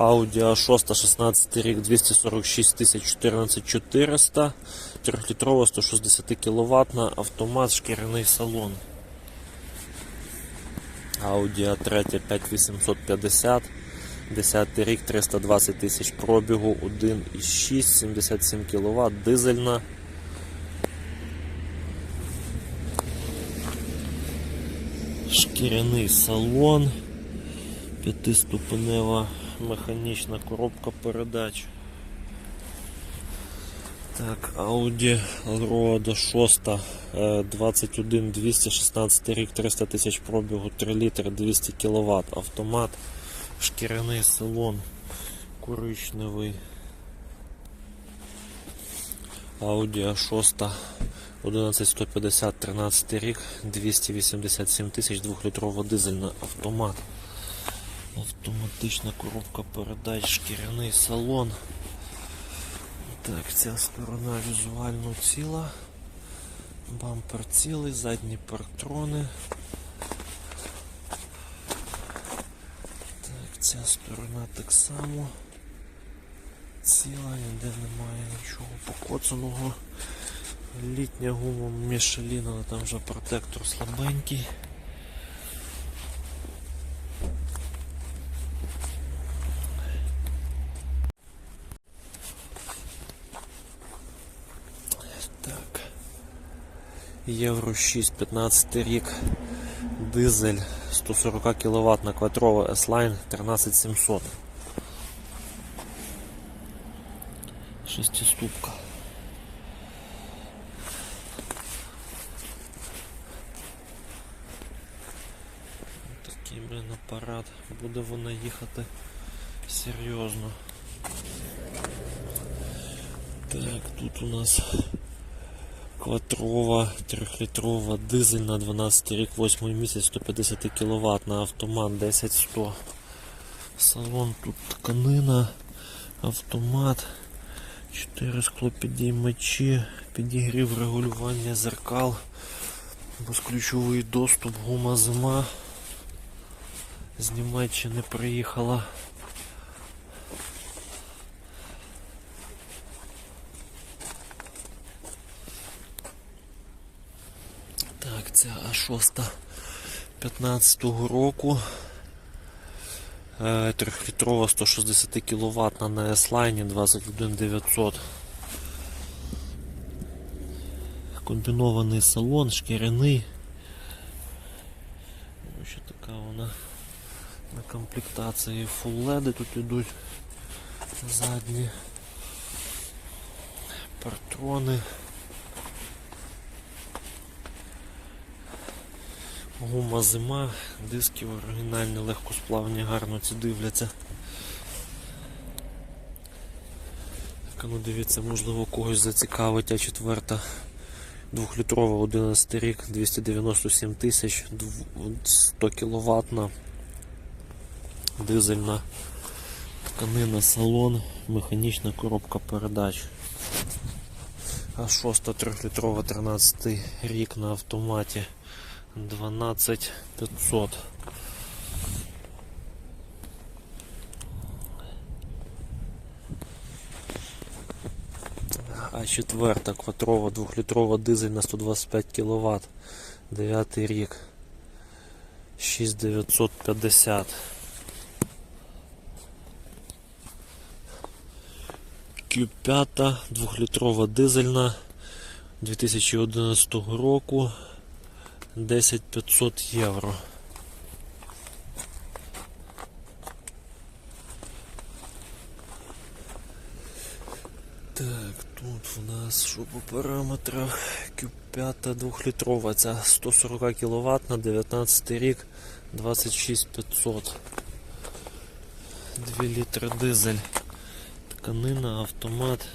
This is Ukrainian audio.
Audi A6 16 рік 246 тисяч 14 400, 3-літрова 160 кВт, автомат, шкіряний салон. Audi A3 5850, 10 рік 320 тисяч пробігу, 1,6, 77 кВт, дизельна. Шкіряний салон, п'ятиступенева механічна коробка передач. Так, Audi Road 6 е, 21 216 рік 300 тисяч пробігу, 3 літри 200 кВт, автомат, шкіряний салон, коричневий. Audi A6 11150 13 рік, 287 тисяч 2-літрова дизельна автомат. Автоматична коробка передач, шкіряний салон. Так, ця сторона візуально ціла. Бампер цілий, задні партрони. Так, ця сторона так само ціла, ніде немає нічого покоцаного. Літня гума Мішелін, але там вже протектор слабенький. Євро 6, 15 рік. Дизель 140 кВт на квадрова S-Line 13700. Шестиступка. Такий, блін, апарат. Буде вона їхати серйозно. Так, тут у нас квадрова, 3-літрова дизель на 12 рік, 8 місяць, 150 кВт на автомат 10100. Салон тут тканина, автомат, 4 склопідіймачі, підігрів регулювання зеркал, безключовий доступ, гума зима. З Німеччини приїхала. Так, ця А6 15-го року. Е, Трьохлітрова 160 кВт на S-Line 21900. Комбінований салон, шкіряний. Ось така вона на комплектації Full тут ідуть задні партрони. Гума зима, диски оригінальні, легкосплавні, гарно ці дивляться. Так, ну дивіться, можливо когось зацікавить, а четверта двохлітрова 11 рік, 297 тисяч, 100 кВт дизельна тканина салон, механічна коробка передач. А 6 трьохлітрова 13 рік на автоматі 12500. А четверта квадрова двохлітрова дизель на 125 кВт. 9 рік. 6950. Q5 двохлітрова дизельна 2011 року 10500 євро. Так, тут у нас що по параметрах Q5 двохлітрова, ця 140 кВт на 19 рік 26500. 2 літри дизель. Тканина, автомат